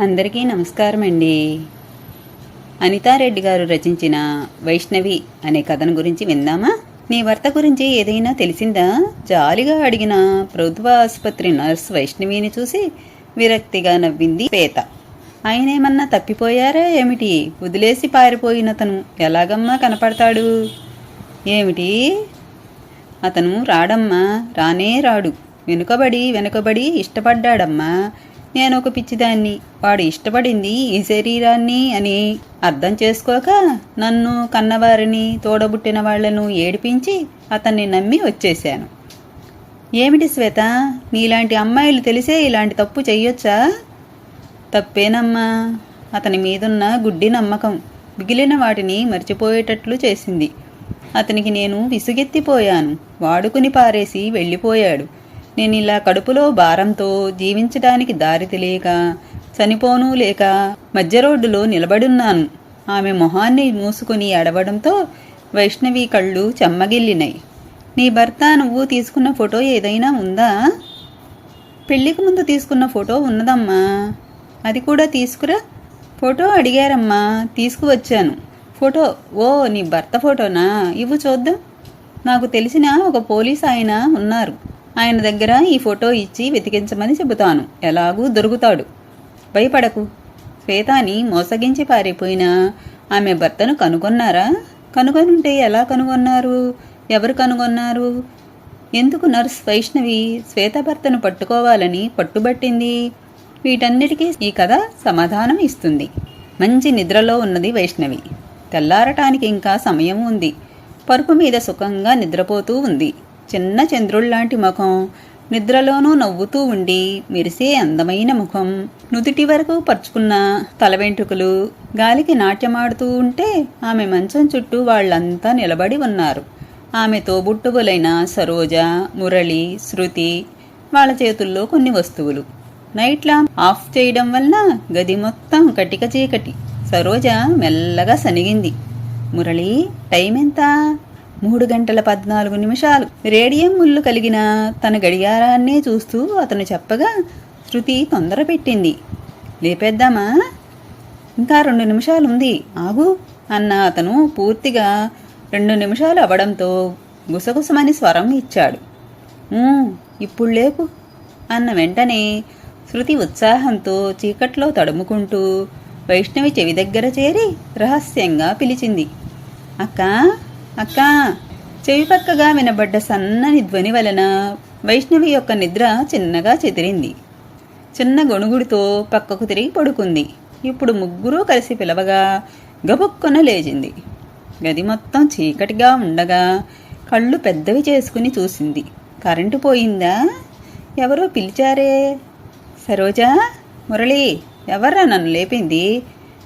అందరికీ నమస్కారం అండి అనితారెడ్డి గారు రచించిన వైష్ణవి అనే కథను గురించి విందామా? నీ భర్త గురించి ఏదైనా తెలిసిందా? జాలిగా అడిగిన ప్రభుత్వ ఆసుపత్రి నర్స్ వైష్ణవిని చూసి విరక్తిగా నవ్వింది పేత ఆయనేమన్నా తప్పిపోయారా ఏమిటి? వదిలేసి పారిపోయిన అతను ఎలాగమ్మా కనపడతాడు? ఏమిటి? అతను రాడమ్మా రానే రాడు. వెనుకబడి వెనుకబడి ఇష్టపడ్డాడమ్మా. నేను ఒక పిచ్చిదాన్ని. వాడు ఇష్టపడింది ఈ శరీరాన్ని అని అర్థం చేసుకోక నన్ను కన్నవారిని తోడబుట్టిన వాళ్ళను ఏడిపించి అతన్ని నమ్మి వచ్చేశాను. ఏమిటి శ్వేత? నీలాంటి అమ్మాయిలు తెలిసే ఇలాంటి తప్పు చెయ్యొచ్చా? తప్పేనమ్మా. అతని మీదున్న గుడ్డి నమ్మకం మిగిలిన వాటిని మర్చిపోయేటట్లు చేసింది. అతనికి నేను విసుగెత్తిపోయాను. వాడుకుని పారేసి వెళ్ళిపోయాడు. నేను ఇలా కడుపులో భారంతో జీవించడానికి దారి తెలియక చనిపోను లేక మధ్య రోడ్డులో నిలబడున్నాను. ఆమె మొహాన్ని మూసుకుని అడవడంతో వైష్ణవి కళ్ళు చెమ్మగిల్లినాయి నీ భర్త నువ్వు తీసుకున్న ఫోటో ఏదైనా ఉందా? పెళ్ళికి ముందు తీసుకున్న ఫోటో ఉన్నదమ్మా. అది కూడా తీసుకురా. ఫోటో అడిగారమ్మా తీసుకువచ్చాను. ఫోటో ఓ నీ భర్త ఫోటోనా? ఇవ్వు చూద్దాం. నాకు తెలిసిన ఒక పోలీస్ ఆయన ఉన్నారు. ఆయన దగ్గర ఈ ఫోటో ఇచ్చి వెతికించమని చెబుతాను. ఎలాగూ దొరుకుతాడు. భయపడకు. శ్వేతాని మోసగించి పారిపోయిన ఆమె భర్తను కనుగొన్నారా? కనుగొనుంటే ఎలా కనుగొన్నారు? ఎవరు కనుగొన్నారు? ఎందుకు నర్స్ వైష్ణవి శ్వేత భర్తను పట్టుకోవాలని పట్టుబట్టింది? వీటన్నిటికీ ఈ కథ సమాధానం ఇస్తుంది. మంచి నిద్రలో ఉన్నది వైష్ణవి. తెల్లారటానికి ఇంకా సమయం ఉంది. పరుపు మీద సుఖంగా నిద్రపోతూ ఉంది. చిన్న చంద్రుళ్ళాంటి ముఖం. నిద్రలోనూ నవ్వుతూ ఉండి మెరిసే అందమైన ముఖం. నుదుటి వరకు పరుచుకున్న తల వెంట్రుకలు. గాలికి నాట్యమాడుతూ ఉంటే ఆమె మంచం చుట్టూ వాళ్ళంతా నిలబడి ఉన్నారు. ఆమె తోబుట్టువులైన సరోజ మురళి శృతి వాళ్ళ చేతుల్లో కొన్ని వస్తువులు. నైట్ ల్యాంప్ ఆఫ్ చేయడం వలన గది మొత్తం కటిక చీకటి. సరోజ మెల్లగా సనిగింది. మురళి టైం ఎంత మూడు గంటల పద్నాలుగు నిమిషాలు. రేడియం ముళ్ళు కలిగిన తన గడియారాన్నే చూస్తూ అతను చెప్పగా శృతి తొందర పెట్టింది. లేపేద్దామా? ఇంకా రెండు నిమిషాలు ఉంది ఆగు అన్న అతను పూర్తిగా రెండు నిమిషాలు అవ్వడంతో గుసగుసమని స్వరం ఇచ్చాడు. ఇప్పుడు లేపు అన్న వెంటనే శృతి ఉత్సాహంతో చీకట్లో తడుముకుంటూ వైష్ణవి చెవి దగ్గర చేరి రహస్యంగా పిలిచింది. అక్కా అక్క చెవి పక్కగా వినబడ్డ సన్నని ధ్వని వలన వైష్ణవి యొక్క నిద్ర చిన్నగా చెదిరింది. చిన్న గొణుగుడితో పక్కకు తిరిగి పడుకుంది. ఇప్పుడు ముగ్గురూ కలిసి పిలవగా గబుక్కున లేచింది. గది మొత్తం చీకటిగా ఉండగా కళ్ళు పెద్దవి చేసుకుని చూసింది. కరెంటు పోయిందా? ఎవరో పిలిచారే? సరోజా మురళి ఎవర్రా నన్ను లేపింది?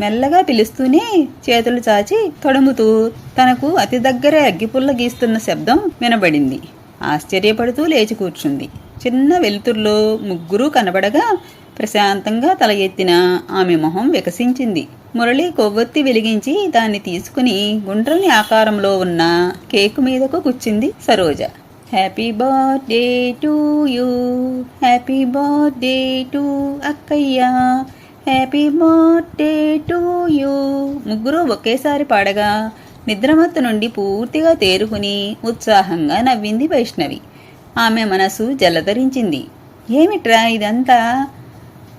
మెల్లగా పిలుస్తూనే చేతులు చాచి తడుముతూ తనకు అతి దగ్గరే అగ్గిపుల్ల గీస్తున్న శబ్దం వినబడింది. ఆశ్చర్యపడుతూ లేచి కూర్చుంది. చిన్న వెలుతుర్లో ముగ్గురూ కనబడగా ప్రశాంతంగా తల ఎత్తిన ఆమె మొహం వికసించింది. మురళి కొవ్వొత్తి వెలిగించి దాన్ని తీసుకుని గుండ్రని ఆకారంలో ఉన్న కేకు మీదకు కూర్చుంది Saroja. Happy birthday to you. Happy birthday to అక్కయ్య. హ్యాపీ బర్త్డే టు యూ ముగ్గురు ఒకేసారి పాడగా. నిద్రమత్తు నుండి పూర్తిగా తేరుకుని ఉత్సాహంగా నవ్వింది వైష్ణవి. ఆమె మనసు జలధరించింది. ఏమిట్రా ఇదంతా?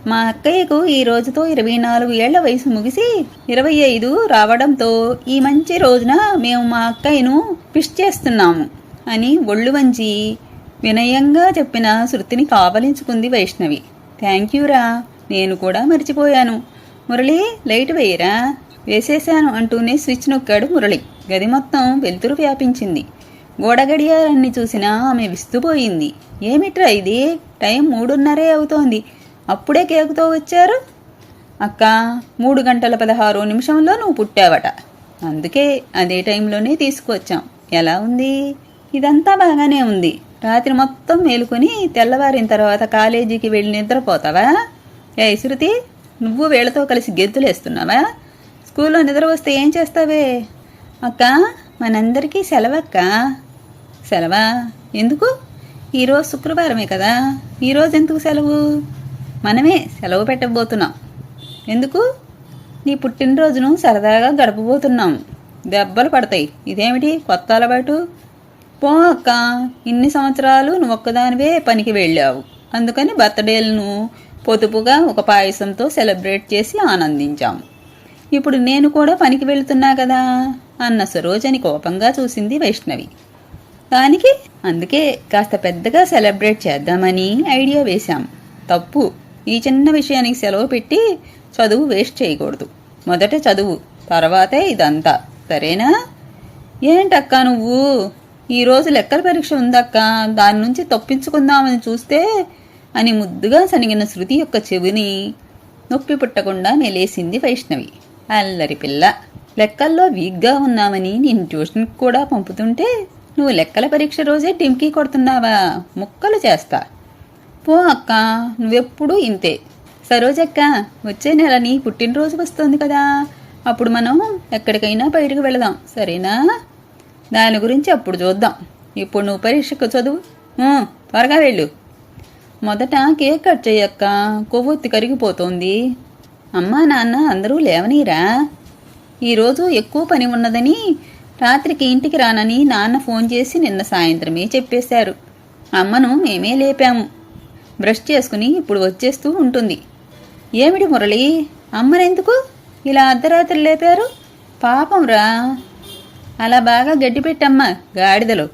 మా అక్కయ్యకు ఈ రోజుతో ఇరవై నాలుగు ఏళ్ళ వయసు ముగిసి ఇరవై ఐదు రావడంతో ఈ మంచి రోజున మేము మా అక్కయ్యను పిష్ చేస్తున్నాము అని ఒళ్ళు వంచి వినయంగా చెప్పిన శృతిని కావలించుకుంది వైష్ణవి. థ్యాంక్ యూరా నేను కూడా మర్చిపోయాను. మురళి లైట్ వేయరా? వేసేశాను అంటూనే స్విచ్ నొక్కాడు మురళి. గది మొత్తం వెలుతురు వ్యాపించింది. గోడ గడియారాన్ని చూసినా ఆమె విస్తుపోయింది. ఏమిట్రా ఇది? టైం మూడున్నరే అవుతోంది. అప్పుడే కేకుతో వచ్చారు? అక్క మూడు గంటల పదహారు నిమిషంలో నువ్వు పుట్టావట. అందుకే అదే టైంలోనే తీసుకువచ్చాం. ఎలా ఉంది? ఇదంతా బాగానే ఉంది. రాత్రి మొత్తం మేలుకొని తెల్లవారిన తర్వాత కాలేజీకి వెళ్ళి నిద్రపోతావా? ఏ శృతి నువ్వు వీళ్ళతో కలిసి గెంతులేస్తున్నావా స్కూల్లో నిద్ర వస్తే ఏం చేస్తావే? అక్క మనందరికీ సెలవక్క. సెలవా? ఎందుకు? ఈరోజు శుక్రవారమే కదా. ఈరోజు ఎందుకు సెలవు? మనమే సెలవు పెట్టబోతున్నాం. ఎందుకు? నీ పుట్టినరోజును సరదాగా గడపబోతున్నాం. దెబ్బలు పడతాయి. ఇదేమిటి? కొత్త అలవాటు? పో అక్క ఇన్ని సంవత్సరాలు నువ్వు ఒక్కదానివే పనికి వెళ్ళావు. అందుకని బర్త్డేలను పొదుపుగా ఒక పాయసంతో సెలబ్రేట్ చేసి ఆనందించాం. ఇప్పుడు నేను కూడా పనికి వెళ్తున్నా కదా అన్న సరోజని కోపంగా చూసింది వైష్ణవి. దానికి అందుకే కాస్త పెద్దగా సెలబ్రేట్ చేద్దామని ఐడియా వేశాం. తప్పు. ఈ చిన్న విషయానికి సెలవు పెట్టి చదువు వేస్ట్ చేయకూడదు. మొదట చదువు తర్వాతే ఇదంతా. సరేనా? ఏంటక్కా నువ్వు? ఈరోజు లెక్కల పరీక్ష ఉందక్క. దాని నుంచి తప్పించుకుందామని చూస్తే అని ముద్దుగా సనిగిన శృతి యొక్క చెవిని నొప్పి పుట్టకుండా మెలేసింది వైష్ణవి. అల్లరి పిల్ల లెక్కల్లో వీక్గా ఉన్నామని నేను ట్యూషన్కి కూడా పంపుతుంటే నువ్వు లెక్కల పరీక్ష రోజే టిమ్కీ కొడుతున్నావా? ముక్కలు చేస్తా. పో అక్క నువ్వెప్పుడూ ఇంతే. సరోజక్క వచ్చే నెల నీ పుట్టినరోజు వస్తుంది కదా. అప్పుడు మనం ఎక్కడికైనా బయటకు వెళదాం సరేనా? దాని గురించి అప్పుడు చూద్దాం. ఇప్పుడు నువ్వు పరీక్షకు చదువు. త్వరగా వెళ్ళు. మొదట కేక్ కట్ చేయక్క కొవ్వొత్తి కరిగిపోతోంది. అమ్మా నాన్న అందరూ లేవనీరా? ఈరోజు ఎక్కువ పని ఉన్నదని రాత్రికి ఇంటికి రానని నాన్న ఫోన్ చేసి నిన్న సాయంత్రమే చెప్పేశారు. అమ్మను మేమే లేపాము. బ్రష్ చేసుకుని ఇప్పుడు వచ్చేస్తూ ఉంటుంది. ఏమిటి మురళి? అమ్మనెందుకు ఇలా అర్ధరాత్రి లేపారు? పాపం రా అలా బాగా గడ్డి పెట్టమ్మా గాడిదలు.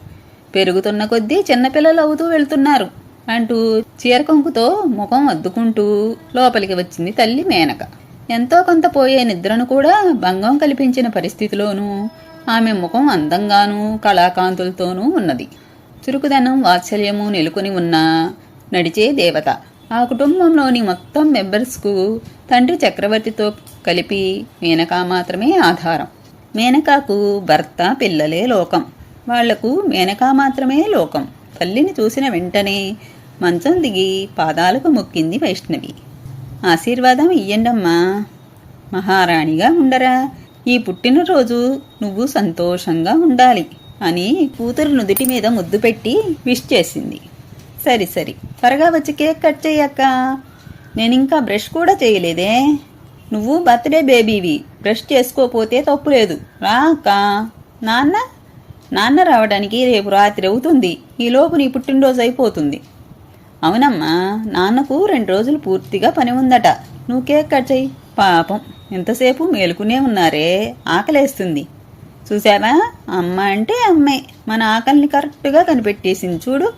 పెరుగుతున్న కొద్దీ చిన్నపిల్లలు అవుతూ వెళ్తున్నారు. అంటూ చీరకొంకుతో ముఖం అద్దుకుంటూ లోపలికి వచ్చింది తల్లి మేనక. ఎంతో కొంత పోయే నిద్రను కూడా భంగం కల్పించిన పరిస్థితిలోనూ ఆమె ముఖం అందంగానూ కళాకాంతులతోనూ ఉన్నది. చురుకుదనం వాత్సల్యము నెలకొని ఉన్న నడిచే దేవత ఆ కుటుంబంలోని మొత్తం మెంబర్స్కు తండ్రి చక్రవర్తితో కలిపి మేనక మాత్రమే ఆధారం. మేనకాకు భర్త పిల్లలే లోకం. వాళ్ళకు మేనకా మాత్రమే లోకం. తల్లిని చూసిన వెంటనే మంచం దిగి పాదాలకు మొక్కింది వైష్ణవి. ఆశీర్వాదం ఇయ్యండమ్మా. మహారాణిగా ఉండరా. ఈ పుట్టినరోజు నువ్వు సంతోషంగా ఉండాలి అని కూతురు నుదుటి మీద ముద్దు పెట్టి విష్ చేసింది. సరి సరి. త్వరగా వచ్చి కేక్ కట్ చేయక్క నేను ఇంకా బ్రష్ కూడా చేయలేదే. నువ్వు బర్త్డే బేబీవి. బ్రష్ చేసుకోపోతే తప్పు లేదు. రా అక్క. నాన్న? నాన్న రావడానికి రేపు రాత్రి అవుతుంది. ఈలోపు నీ పుట్టినరోజు అయిపోతుంది. అవునమ్మా నాన్నకు రెండు రోజులు పూర్తిగా పని ఉందట. నువ్వు కేక్ కట్ చెయ్యి. పాపం ఎంతసేపు మేలుకునే ఉన్నారే ఆకలేస్తుంది. చూసావా అమ్మ అంటే అమ్మాయి మన ఆకలిని కరెక్ట్గా కనిపెట్టేసింది చూడు.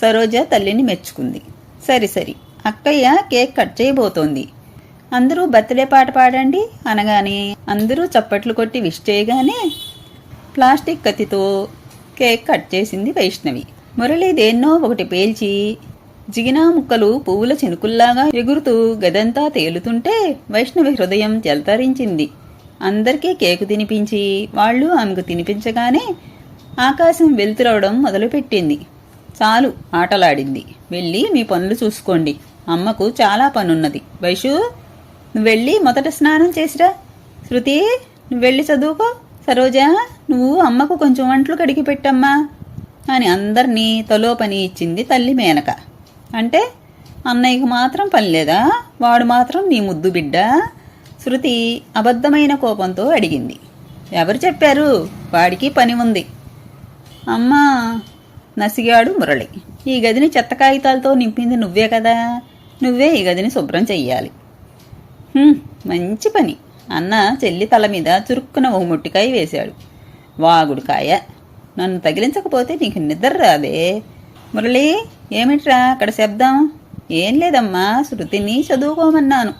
సరోజ తల్లిని మెచ్చుకుంది. సరి సరి. అక్కయ్య కేక్ కట్ చేయబోతోంది. అందరూ బర్త్డే పాట పాడండి అనగానే అందరూ చప్పట్లు కొట్టి విష్ చేయగానే ప్లాస్టిక్ కత్తితో కేక్ కట్ చేసింది వైష్ణవి. మురళి దేన్నో ఒకటి పేల్చి జిగినా ముక్కలు పువ్వుల చినుకుల్లాగా ఎగురుతూ గదంతా తేలుతుంటే వైష్ణవి హృదయం జలతరించింది. అందరికీ కేకు తినిపించి వాళ్ళు ఆమెకు తినిపించగానే ఆకాశం వెలుతురవడం మొదలుపెట్టింది. చాలు ఆటలాడింది. వెళ్ళి మీ పనులు చూసుకోండి. అమ్మకు చాలా పనున్నది. వైషు నువ్వు వెళ్ళి మొదట స్నానం చేసిరా. శృతి నువ్వు వెళ్ళి చదువుకో. సరోజా నువ్వు అమ్మకు కొంచెం వంటలు కడిగి పెట్టమ్మా అని అందరినీ తలో పని ఇచ్చింది తల్లి మేనక. అంటే అన్నయ్యకు మాత్రం పని లేదా? వాడు మాత్రం నీ ముద్దు బిడ్డ? శృతి అబద్ధమైన కోపంతో అడిగింది. ఎవరు చెప్పారు? వాడికి పని ఉంది. అమ్మా నసిగాడు మురళి. ఈ గదిని చెత్త కాగితాలతో నింపింది నువ్వే కదా? నువ్వే ఈ గదిని శుభ్రం చెయ్యాలి. మంచి పని. అన్న చెల్లి తల మీద చురుక్కున ఓ ముట్టికాయ వేశాడు. వాగుడుకాయ నన్ను తగిలించకపోతే నీకు నిద్ర రాదే. మురళి ఏమిట్రా అక్కడ శబ్దం? ఏం లేదమ్మా శృతిని చదువుకోమన్నాను.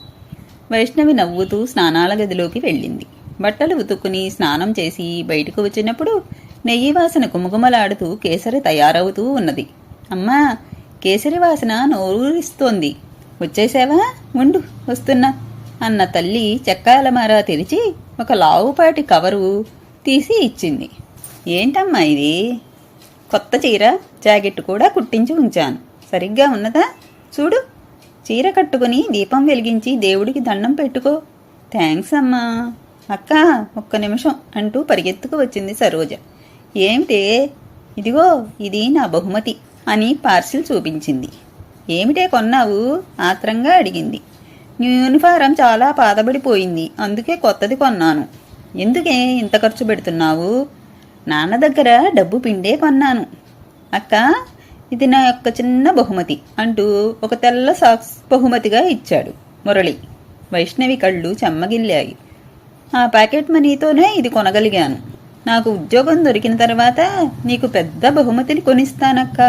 వైష్ణవి నవ్వుతూ స్నానాల గదిలోకి వెళ్ళింది. బట్టలు ఉతుక్కుని స్నానం చేసి బయటకు వచ్చినప్పుడు నెయ్యి వాసన కుమకుమలాడుతూ కేసరి తయారవుతూ ఉన్నది. అమ్మా కేసరి వాసన నోరూరిస్తోంది. వచ్చేసావా? ఉండు వస్తున్నా అన్న తల్లి చెక్కాలమారా తెరిచి ఒక లావుపాటి కవరు తీసి ఇచ్చింది. ఏంటమ్మా ఇది? కొత్త చీర జాకెట్ కూడా కుట్టించి ఉంచాను. సరిగ్గా ఉన్నదా? చూడు చీర కట్టుకుని దీపం వెలిగించి దేవుడికి దండం పెట్టుకో. థ్యాంక్స్ అమ్మా. అక్క ఒక్క నిమిషం అంటూ పరిగెత్తుకు వచ్చింది సరోజ. ఏమిటే? ఇదిగో ఇది నా బహుమతి అని పార్సిల్ చూపించింది. ఏమిటే కొన్నావు? ఆత్రంగా అడిగింది. న్యూ యూనిఫారం చాలా పాతబడిపోయింది. అందుకే కొత్తది కొన్నాను. ఎందుకే ఇంత ఖర్చు పెడుతున్నావు? నాన్న దగ్గర డబ్బు పిండే కొన్నాను. అక్క ఇది నా యొక్క చిన్న బహుమతి అంటూ ఒక తెల్ల సాక్స్ బహుమతిగా ఇచ్చాడు మురళి. వైష్ణవి కళ్ళు చెమ్మగిల్లాయి. ఆ ప్యాకెట్ మనీతోనే ఇది కొనగలిగాను. నాకు ఉద్యోగం దొరికిన తర్వాత నీకు పెద్ద బహుమతిని కొనిస్తానక్క.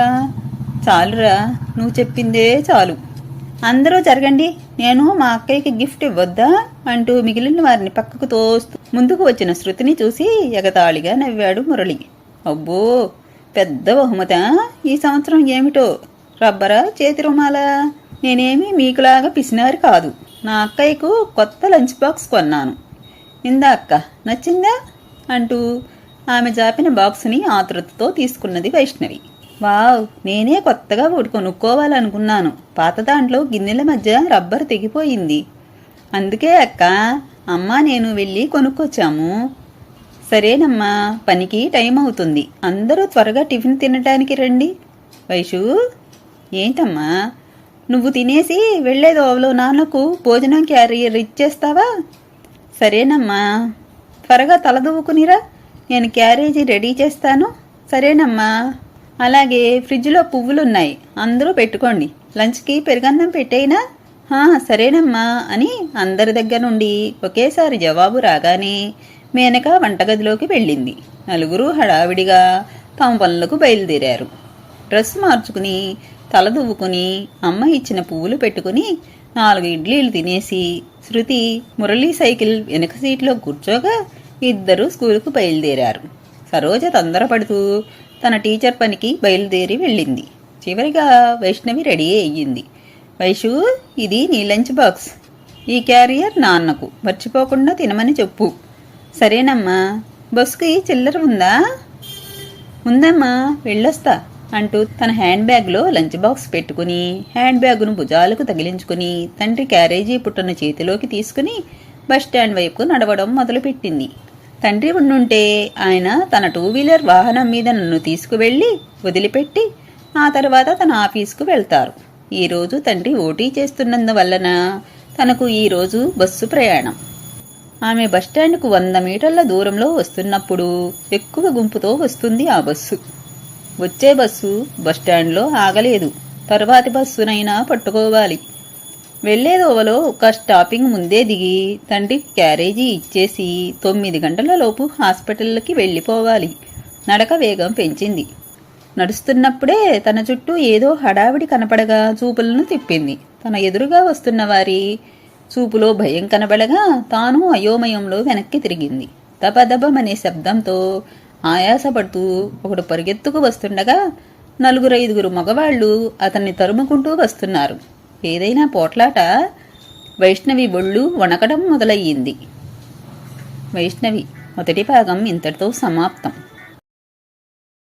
చాలురా నువ్వు చెప్పిందే చాలు. అందరూ జరగండి. నేను మా అక్కయ్యకి గిఫ్ట్ ఇవ్వద్దా? అంటూ మిగిలిన వారిని పక్కకు తోస్తూ ముందుకు వచ్చిన శృతిని చూసి ఎగతాళిగా నవ్వాడు మురళి. అబ్బో పెద్ద బహుమత. ఈ సంవత్సరం ఏమిటో? రబ్బరా చేతి రుమాలా? నేనేమి మీకులాగా పిసినారి కాదు. నా అక్కయ్యకు కొత్త లంచ్ బాక్స్ కొన్నాను. ఇందా అక్క నచ్చిందా? అంటూ ఆమె జాపిన బాక్సుని ఆతృతతో తీసుకున్నది వైష్ణవి. వావ్ నేనే కొత్తగా ఒకటి కొనుక్కోవాలనుకున్నాను పాత దాంట్లో గిన్నెల మధ్య రబ్బర్ తెగిపోయింది. అందుకే అక్క అమ్మ నేను వెళ్ళి కొనుక్కొచ్చాము. సరేనమ్మా పనికి టైం అవుతుంది. అందరూ త్వరగా టిఫిన్ తినడానికి రండి. వైషు ఏంటమ్మా? నువ్వు తినేసి వెళ్ళేది ఓవలో నాన్నకు భోజనం క్యారియర్ ఇచ్చేస్తావా? సరేనమ్మా. త్వరగా తలదువ్వుకునిరా నేను క్యారేజీ రెడీ చేస్తాను. సరేనమ్మా. అలాగే ఫ్రిడ్జ్లో పువ్వులు ఉన్నాయి అందరూ పెట్టుకోండి. లంచ్కి పెరుగన్నం పెట్టేనా సరేనమ్మా అని అందరి దగ్గర నుండి ఒకేసారి జవాబు రాగానే మేనక వంటగదిలోకి వెళ్ళింది. నలుగురు హడావిడిగా తమ పనులకు బయలుదేరారు. డ్రెస్ మార్చుకుని తల దువ్వుకుని అమ్మ ఇచ్చిన పువ్వులు పెట్టుకుని నాలుగు ఇడ్లీలు తినేసి శృతి మురళీ సైకిల్ వెనక సీట్లో కూర్చోగా ఇద్దరు స్కూలుకు బయలుదేరారు. సరోజ తొందరపడుతూ తన టీచర్ పనికి బయలుదేరి వెళ్ళింది. చివరిగా వైష్ణవి రెడీ అయ్యింది. వైషు ఇది నీ లంచ్ బాక్స్. ఈ క్యారియర్ నాన్నకు మర్చిపోకుండా తినమని చెప్పు. సరేనమ్మా. బస్సుకి చిల్లర ఉందా? ఉందమ్మా. వెళ్ళొస్తా అంటూ తన హ్యాండ్ బ్యాగ్లో లంచ్ బాక్స్ పెట్టుకుని హ్యాండ్ బ్యాగును భుజాలకు తగిలించుకుని తండ్రి క్యారేజీ పుట్టను చేతిలోకి తీసుకుని బస్ స్టాండ్ వైపుకు నడవడం మొదలుపెట్టింది. తండ్రి ఉండుంటే ఆయన తన టూ వీలర్ వాహనం మీద నన్ను తీసుకువెళ్ళి వదిలిపెట్టి ఆ తర్వాత తన ఆఫీస్కు వెళ్తారు. ఈరోజు తండ్రి ఓటీ చేస్తున్నందువలన తనకు ఈరోజు బస్సు ప్రయాణం. ఆమె బస్టాండ్కు వంద మీటర్ల దూరంలో వస్తున్నప్పుడు ఎక్కువ గుంపుతో వస్తుంది ఆ బస్సు. వచ్చే బస్సు బస్టాండ్లో ఆగలేదు. తర్వాతి బస్సునైనా పట్టుకోవాలి. వెళ్ళేదోవలో ఒక స్టాపింగ్ ముందే దిగి తండ్రి క్యారేజీ ఇచ్చేసి తొమ్మిది గంటల లోపు హాస్పిటల్కి వెళ్ళిపోవాలి. నడక వేగం పెంచింది. నడుస్తున్నప్పుడే తన చుట్టూ ఏదో హడావిడి కనపడగా చూపులను తిప్పింది. తన ఎదురుగా వస్తున్న వారి చూపులో భయం కనబడగా తాను అయోమయంలో వెనక్కి తిరిగింది. దబదబమనే శబ్దంతో ఆయాసపడుతూ ఒకడు పరిగెత్తుకు వస్తుండగా నలుగురు ఐదుగురు మగవాళ్ళు అతన్ని తరుముకుంటూ వస్తున్నారు. ఏదైనా పోట్లాట వైష్ణవి బొళ్ళు వణకడం మొదలయ్యింది. వైష్ణవి మొదటి భాగం ఇంతటితో సమాప్తం.